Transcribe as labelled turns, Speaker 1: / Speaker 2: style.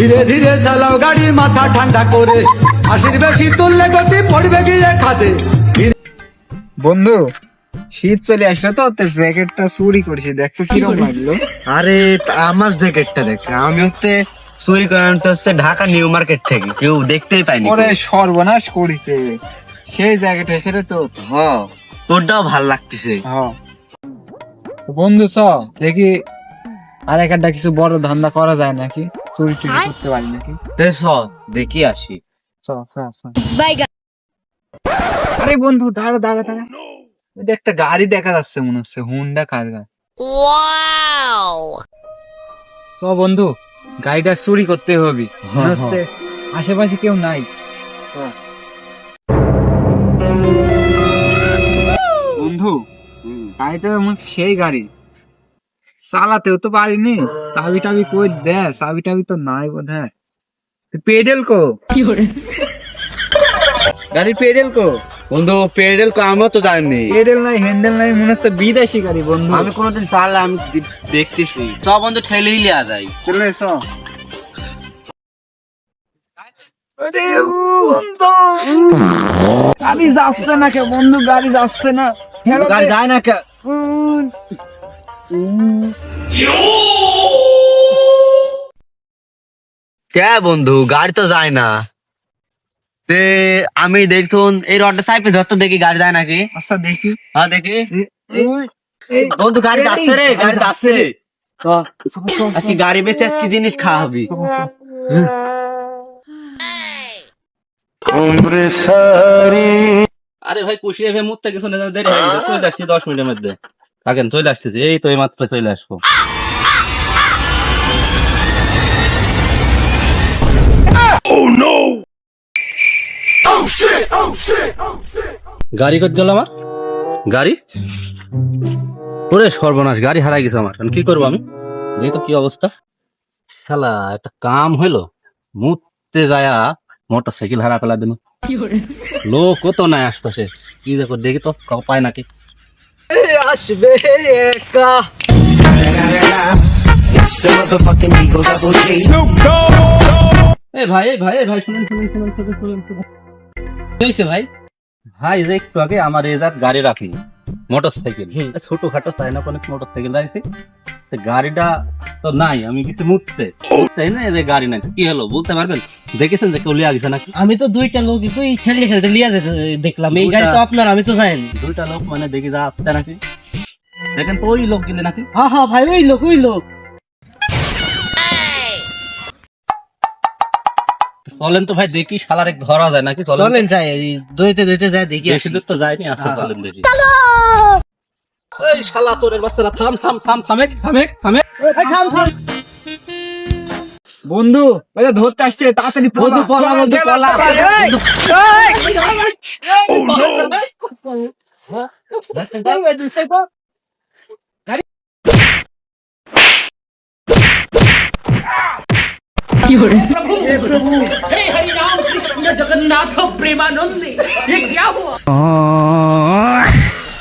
Speaker 1: ধীরে ধীরে চালাও গাড়ি মাথা ঠান্ডা করে। আশির বেশি তুললে গতি পড়বে গিয়ে খাদে।
Speaker 2: বন্ধু শীত চলে আসলো তো তো জ্যাকেটটা চুরি করেছি দেখো কীরকম লাগল।
Speaker 3: আরে আমার জ্যাকেটটা দেখ আমি হচ্ছে চুরি করে আনতে হচ্ছে ঢাকা নিউ মার্কেট থেকে কেউ দেখতেই পাইনি।
Speaker 2: ওরে সর্বনাশ করিতে। সেই জ্যাকেট এসে তো।
Speaker 3: হ তোরটাও ভালো লাগতেছে।
Speaker 2: হ্যাঁ বন্ধু চ দেখি আর একটা কিছু বড় ধান্দা করা যায় নাকি? চুরি টুরি করতে পারি নাকি?
Speaker 3: তে চ দেখি আসি।
Speaker 2: চ চ চ আরে বন্ধু দাঁড়া দাঁড়া দাঁড়া। এটা একটা গাড়ি দেখা যাচ্ছে মনে হচ্ছে হুন্ডা কার গাড়ি। চ বন্ধু গাড়িটা চুরি করতে হবে। মনে হচ্ছে আশেপাশে কেউ নাই। বন্ধু গাড়িটা মনে হচ্ছে সেই গাড়ি। চালাতেও তো পারিনি। চাবি টাবি কই দে চাবি টাবি তো নাই বোধ হয় পেডেল কো? গাড়ির পেডেল কো?
Speaker 3: বন্ধু পেডেল কো আমার তো জানি।
Speaker 2: পেডেল নাই হ্যান্ডেল নাই মনে হচ্ছে বিদেশি গাড়ি বন্ধু।
Speaker 3: আমি কোনোদিন চাললে আমি দেখতেছি। চ বন্ধু ঠেলেই লিয়া যায়।
Speaker 2: চলে এসো। আরে বন্ধু। গাড়ি যাচ্ছে না কে বন্ধু? গাড়ি যাচ্ছে না।
Speaker 3: গাড়ি যায় না কে? কে বন্ধু গাড়ি তো যায় না। তে আমি দেখুন এই রডটা চাইপে ধরতো দেখি গাড়ি যায় নাকি।
Speaker 2: আচ্ছা দেখি।
Speaker 3: হ্যাঁ দেখি। বন্ধু গাড়ি যাচ্ছে রে গাড়ি যাচ্ছে।
Speaker 2: চ,
Speaker 3: আজকে গাড়ি বেচে আজকে জিনিস খাওয়াবি।
Speaker 4: আরে ভাই পুষিয়ে ভে মুততে কিছু না দেরি হয়ে গেছে দশ মিনিটের মধ্যে। থাকেন চলে আসতেছি। এই তো এই মাত্র চলে আসব। গাড়ি কর জল আমার? গাড়ি? ওরে সর্বনাশ গাড়ি হারাই গেছে আমার। কি করব আমি? এই তো কি অবস্থা? শালা একটা কাম হইল। মুততে যায়া মোটর সাইকেল হারা ফেলা দিন লোক কত নাই আশপাশে। কি দেখো দেখি তো পায় নাকি?
Speaker 2: আসবে একা।
Speaker 4: এই ভাই ভাই ভাই শুনেন শুনেন শুনেন শুনেন শুনেন শুনেন। ভাই? ভাই যে একটু আগে আমার গাড়ি রাখি মোটর সাইকেল ছোটখাটো তাই না অনেক মোটর সাইকেল রাখি গাড়িটা তো নাই আমি কিছু মুততে তাই না এই যে গাড়ি নাই কি হলো বলতে পারবেন? দেখেছেন যে কেউ লিয়া গেছে নাকি?
Speaker 5: আমি তো দুইটা লোক ওই ঠেলে সাথে লিয়া যেতে দেখলাম। এই গাড়ি তো আপনার আমি তো জানি।
Speaker 4: দুইটা লোক মানে দেখি যা আসতে নাকি। দেখেন তো ওই লোক গেলে নাকি?
Speaker 5: হ্যাঁ হ্যাঁ ভাই ওই লোক ওই লোক।
Speaker 4: চলেন তো ভাই দেখি শালার এক ধরা যায় নাকি চলেন।
Speaker 5: যাই এই দইতে দইতে যাই দেখি
Speaker 4: বেশি
Speaker 5: আসি।
Speaker 4: তো যায়নি আসতে
Speaker 5: হ্যাঁ।
Speaker 4: চলেন দেখি। এই শালা চোরের বাচ্চারা থাম থাম থাম থামেক থামেক থামেক থাম থাম
Speaker 2: বন্ধু ধরতে আসছে তাড়াতাড়ি
Speaker 5: বন্ধু বন্ধু জগন্নাথ প্রেমানন্দে